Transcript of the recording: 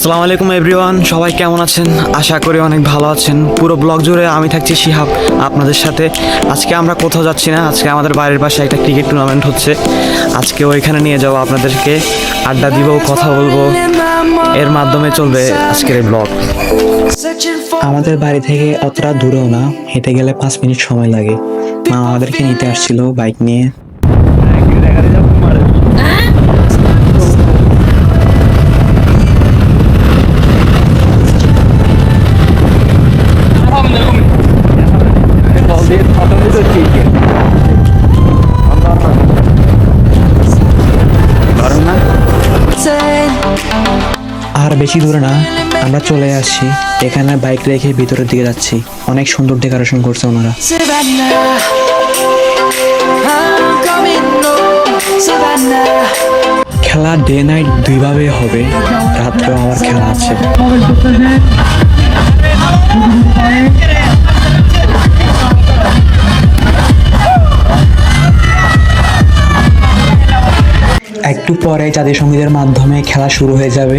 আসসালামু আলাইকুম এভরিওয়ান সবাই কেমন আছেন? আশা করি অনেক ভালো আছেন। পুরো ব্লগ জুড়ে আমি থাকছি শিহাব আপনাদের সাথে। আজকে আমরা কোথাও যাচ্ছি না। আজকে আমাদের বাড়ির পাশে একটা ক্রিকেট টুর্নামেন্ট হচ্ছে। আজকে ওইখানে নিয়ে যাব আপনাদেরকে। আড্ডা দিব, কথা বলব। এর মাধ্যমে চলবে আজকের এই ব্লগ। আমাদের বাড়ি থেকে অতটা দূরেও না। হেঁটে গেলে পাঁচ মিনিট সময় লাগে। মা আমাদেরকে নিতে আসছিল বাইক নিয়ে। আর বেশি দূরে না আমরা চলে আসছি। এখানে বাইক রেখে ভিতরের দিকে যাচ্ছি। অনেক সুন্দর ডেকোরেশন করছে ওনারা. খেলা ডে নাইট দুইভাবে হবে। রাত্রেও আমার খেলা আছে। একটু পরে জাতীয় সঙ্গীতের মাধ্যমে খেলা শুরু হয়ে যাবে